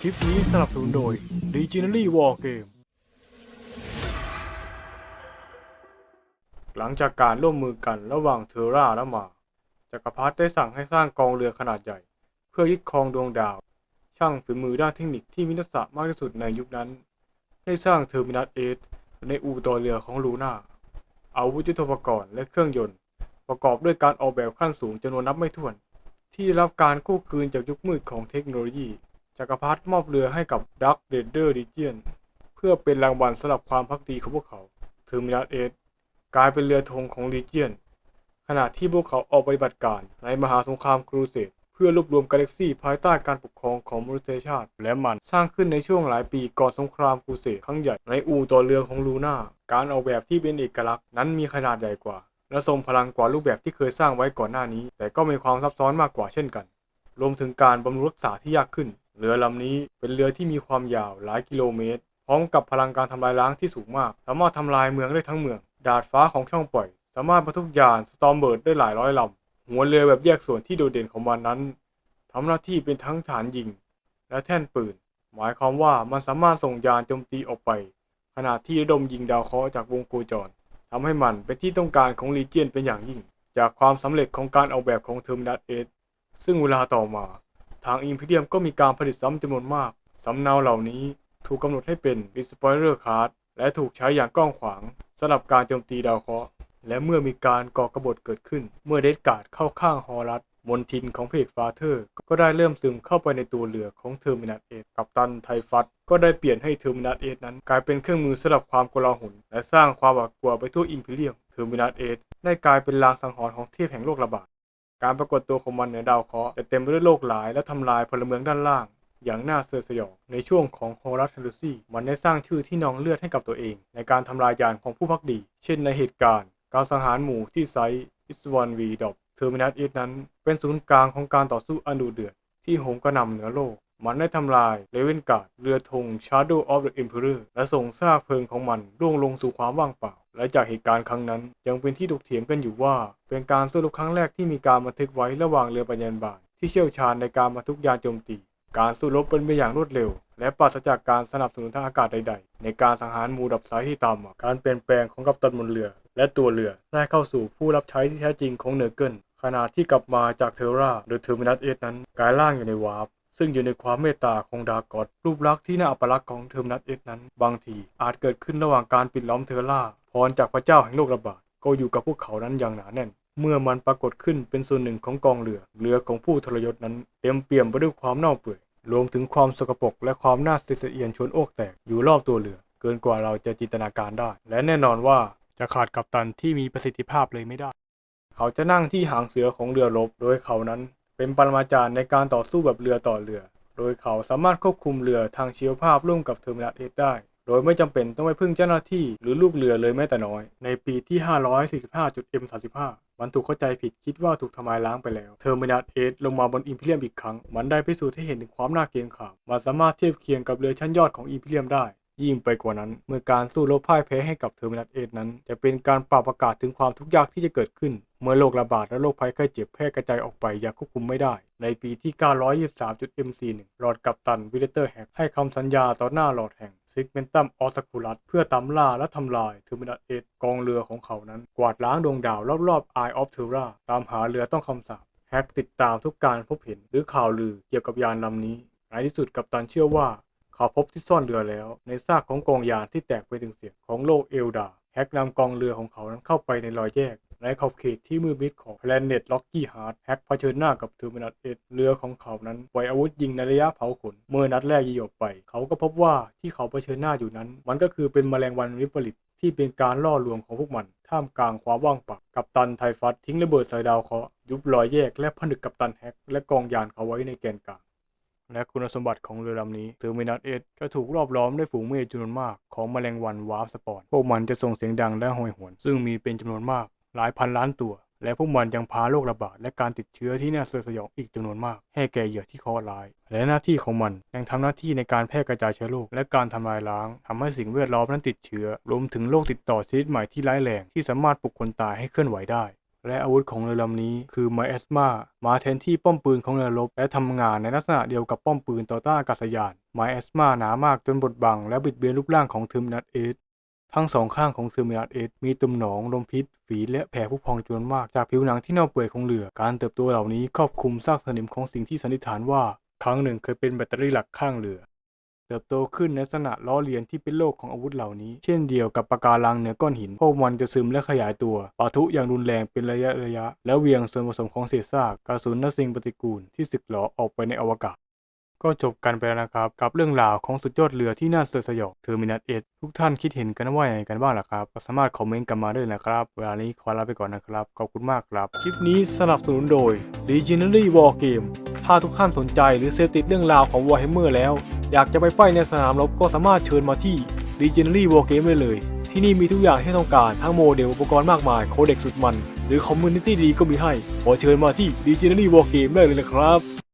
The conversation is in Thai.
คลิปนี้สนับสนุนโดย Legendary War Game หลังจากการร่วมมือกันระหว่างเทอร่าและมาจักรพรรดิได้สั่งให้สร้างกองเรือขนาดใหญ่ เพื่อยึดครองดวงดาว ช่างฝีมือด้านเทคนิคที่มีทักษะมากที่สุดในยุคนั้น ได้สร้างเทอร์มินัสเอในอู่ต่อเรือของลูน่าอาวุธยุทโธปกรณ์และเครื่องยนต์ ประกอบด้วยการออกแบบขั้นสูงจำนวนนับไม่ถ้วน ที่รับการกู้คืนจากยุคมืดของเทคโนโลยี จักรพรรดิมอบเรือให้กับดักเดเดอร์ดิเจียน เพื่อเป็นรางวัลสำหรับความพักดีของพวกเขาเทอร์มินัสเกลายเป็นเรือธงของลีเจียน ขณะที่พวกเขาออกปฏิบัติการในมหาสงครามครูเสดเพื่อรวบรวมกาแล็กซี่ภายใต้การปกครองของมนุษยชาติ และมันสร้างขึ้นในช่วงหลายปีก่อนสงครามครูเสดครั้งใหญ่ในอู่ต่อเรือของลูน่าการออกแบบที่เป็นเอกลักษณ์นั้นมีขนาดใหญ่กว่าและทรงพลังกว่ารูปแบบที่เคยสร้างไว้ก่อนหน้านี้ แต่ก็มีความซับซ้อนมากกว่าเช่นกัน รวมถึงการบำรุงรักษาที่ยากขึ้น เรือลำนี้เป็นเรือที่มีความยาวหลายกิโลเมตร พร้อมกับพลังการทำลายล้างที่สูงมาก สามารถทำลายเมืองได้ทั้งเมือง ดาดฟ้าของช่องปล่อย สามารถบรรทุกยานสตอมเบิร์ดได้หลายร้อยลำหัวเรือแบบแยกส่วนที่โดดเด่นของมันนั้นทำหน้าที่เป็นทั้งฐานยิง และแท่นปืน หมายความว่ามันสามารถส่งยานโจมตีออกไป ขณะที่ระดมยิงดาวเคราะห์จากวงโคจรทำให้มันเป็นที่ต้องการของลีเจียนเป็นอย่างยิ่ง จากความสำเร็จของการออกแบบของเทอร์มินัสเอซึ่งเวลาต่อมา ทางอิมพีเรียมก็มีการผลิตซ้ำจำนวนมาก สำเนาเหล่านี้ถูกกำหนดให้เป็นดิสปอยเลอร์คาร์ดและถูกใช้อย่างกว้างขวางสำหรับการโจมตีดาวเคราะห์และเมื่อมีการก่อกบฏเกิดขึ้น เมื่อเดดการ์ดเข้าข้างฮอรัสมนทินของเพกฟาเธอร์ ก็ได้เริ่มซึมเข้าไปในตัวเรือของเทอร์มินัสเอกับตันไทฟัสก็ได้เปลี่ยนให้เทอร์มินัสเอนั้น กลายเป็นเครื่องมือสำหรับความกลาหลและสร้างความหวาดกลัวไปทั่วอิมพีเรียมเทอร์มินัสเอได้กลายเป็นลางสังหรณ์ของเทพแห่งโรคระบาด การปรากฏตัวของมันเหนือดาวเคราะห์แต่เต็มไปด้วยโรคหลายและทำลายพลเมืองด้านล่าง อย่างน่าเสือสยองในช่วงของฮอรัสเฮลูซี่มันได้สร้างชื่อที่นองเลือดให้กับตัวเอง ในการทำลายยานของผู้พักดี เช่นในเหตุการณ์ การสังหารหมู่ที่ไซอิสวานวีดอบเทอร์มินัสเอนั้น เป็นศูนย์กลางของการต่อสู้อันดุเดือดที่โหมกระหน่ำเหนือโลก มันได้ทำลายเลเวนการ์ดเรือธง Shadow of the Emperor และส่งซากเพลิงของมันร่วงลงสู่ความว่างเปล่า และจากเหตุการณ์ครั้งนั้น ยังเป็นที่ถกเถียงกันอยู่ว่า เป็นการสู้รบครั้งแรกที่มีการบันทึกไว้ระหว่างเรือปัญญาบาลที่เชี่ยวชาญในการบรรทุกยานโจมตี การสู้รบเป็นไปอย่างรวดเร็ว และปราศจากการสนับสนุนทางอากาศใด ๆ ในการสังหารหมู่ดับสายที่ตามมาการเปลี่ยนแปลงของกัปตันบนเรือ และตัวเรือได้เข้าสู่ผู้รับใช้ที่แท้จริงของเนอร์เกิลขณะที่กลับมาจากเทอร่าหรือเทอร์มินัสเอนั้นกลายร่างอยู่ในวาร์ป ซึ่งอยู่ในความเมตตาของดากอดรูปลักษณ์ที่น่าอัปลักษณ์ของเทอร์มินัสเอนั้น บางทีอาจเกิดขึ้นระหว่างการปิดล้อมเทอร่าพรจากพระเจ้าแห่งโลกระบาดก็อยู่กับพวกเขานั้นอย่างหนาแน่น เมื่อมันปรากฏขึ้นเป็นส่วนหนึ่งของกองเรือเรือของผู้ทรยศนั้น เต็มเปี่ยมไปด้วยความเน่าเปื่อยรวมถึงความสกปรกและความน่าสะเอียนชวนโอกแตกอยู่รอบตัวเรือ เกินกว่าเราจะจินตนาการได้ และแน่นอนว่าจะขาดกัปตันที่มีประสิทธิภาพเลยไม่ได้ เขาจะนั่งที่หางเสือของเรือรบโดยเขานั้น เป็นปรมาจารย์ในการต่อสู้แบบเรือต่อเรือ โดยเขาสามารถควบคุมเรือทางชีวภาพร่วมกับเทอร์มินัสเอได้ โดยไม่จำเป็นต้องไปพึ่งเจ้าหน้าที่หรือลูกเรือเลยแม้แต่น้อย ในปีที่ 545.M35 มันถูกเข้าใจผิดคิดว่าถูกทำลายล้างไปแล้ว เทอร์มินัสเอลงมาบนอิมพีเรียมอีกครั้ง มันได้พิสูจน์ให้เห็นถึงความน่าเกรงขาม มันสามารถเทียบเคียงกับเรือชั้นยอดของอิมพีเรียมได้ ยิ่งไปกว่านั้น เมื่อการสู้รบพ่ายแพ้ให้กับเทอร์มินัสเอนั้น จะเป็นการปราบประกาศถึงความทุกข์ยากที่จะเกิดขึ้น เมื่อโรคระบาดและโรคภัยไข้เจ็บแพร่กระจายออกไปอย่างควบคุมไม่ได้ ในปีที่ 923.MC1 ลอร์ดกัปตันวิลเลเตอร์แฮกให้คำสัญญาต่อหน้าลอร์ดแห่งซิกเมนตัมออสคูลัสเพื่อตามล่าและทำลายเทอร์มินัสเอกองเรือของเขานั้น กวาดล้างดวงดาวรอบๆ Eye of Terra ตามหาเรือต้องคำสาปแฮกติดตามทุกการพบเห็นหรือข่าวลือเกี่ยวกับยานลำนี้ในที่สุดกัปตันเชื่อว่า เขาพบที่ซ่อนเรือแล้ว ในซากของกองยานที่แตกไปถึงเสียงของโลกเอลดาแฮกนำกองเรือของเขานั้นเข้าไปในรอยแยก ในขอบเขตที่มืดมิดของ Planet Rocky Heart แฮกเผชิญหน้ากับเทอร์มินัสเอเรือของเขานั้นปล่อยอาวุธยิงในระยะเผาขน เมื่อนัดแรกยิงออกไป เขาก็พบว่าที่เขาเผชิญหน้าอยู่นั้น มันก็คือเป็นแมลงวันวิปริตที่เป็นการล่อลวงของพวกมัน ท่ามกลางความว่างเปล่ากัปตันไทฟัสทิ้งระเบิดใส่ดาวเคราะห์ยุบรอยแยกและผนึกกัปตันแฮกและกองยานเขาไว้ในแกนกลาง และคุณสมบัติของเรือลำนี้เทอร์มินัสเอจะถูกรอบล้อมด้วยฝูงเมฆจำนวนมากของแมลงวันวาร์ปสปอร์ตพวกมันจะส่งเสียงดังและโหยหวน ซึ่งมีเป็นจำนวนมากหลายพันล้านตัว และพวกมันยังพาโรคระบาดและการติดเชื้อที่น่าสยดสยองอีกจำนวนมาก ให้แก่เหยื่อที่เคราะห์ร้าย และหน้าที่ของมันยังทำหน้าที่ในการแพร่กระจายเชื้อโรคและการทำลายล้างทำให้สิ่งแวดล้อมนั้นติดเชื้อรวมถึงโรคติดต่อชนิดใหม่ที่ร้ายแรงที่สามารถปลุกคนตายให้เคลื่อนไหวได้ และอาวุธของเรือลำนี้คือไมเอสมามาแทนที่ป้อมปืนของเรือรบและทำงานในลักษณะเดียวกับป้อมปืนต่อต้านอากาศยานไมเอสมาหนามากจนบดบังและบิดเบือนรูปร่างของเทอร์มินัสเอสทั้งสองข้างของเทอร์มินัสเอสมีตุ่มหนองลมพิษ ฝีและแผลผุพองจำนวนมากจากผิวหนังที่เน่าเปื่อยของเรือการเติบโตเหล่านี้ครอบคลุมซากสนิมของสิ่งที่สันนิษฐานว่า ครั้งหนึ่งเคยเป็นแบตเตอรี่หลักข้างเรือ เติบโตขึ้นในลักษณะล้อเลียนที่เป็นโลกของอาวุธเหล่านี้ เช่นเดียวกับปะการังเหนือก้อนหิน พวกมันจะซึมและขยายตัวปะทุอย่างรุนแรงเป็นระยะระยะ แล้วเวียงส่วนผสมของเศษซากกระสุนและสิ่งปฏิกูลที่สึกหรอออกไปในอวกาศก็จบกันไปแล้วนะครับ กับเรื่องราวของสุดยอดเรือที่น่าสยดสยองเทอร์มินัสเอทุกท่านคิดเห็นกันว่าอย่างไรกันบ้างล่ะครับ สามารถคอมเมนต์กันมาได้เลยนะครับ เวลานี้ขอลาไปก่อนนะครับ ขอบคุณมากครับ คลิปนี้สนับสนุนโดย Legendary War Game ถ้าทุกท่านสนใจหรือเสพติดเรื่องราวของ Warhammer แล้ว อยากจะไปไฟในสนามรบก็สามารถเชิญมาที่ Legendary War Game ได้เลย ที่นี่มีทุกอย่างที่ต้องการทั้งโมเดลอุปกรณ์มากมายโคเด็กสุดมัน หรือคอมมูนิตี้ดีก็มีให้ขอเชิญมาที่ Legendary War Game ได้เลยนะครับ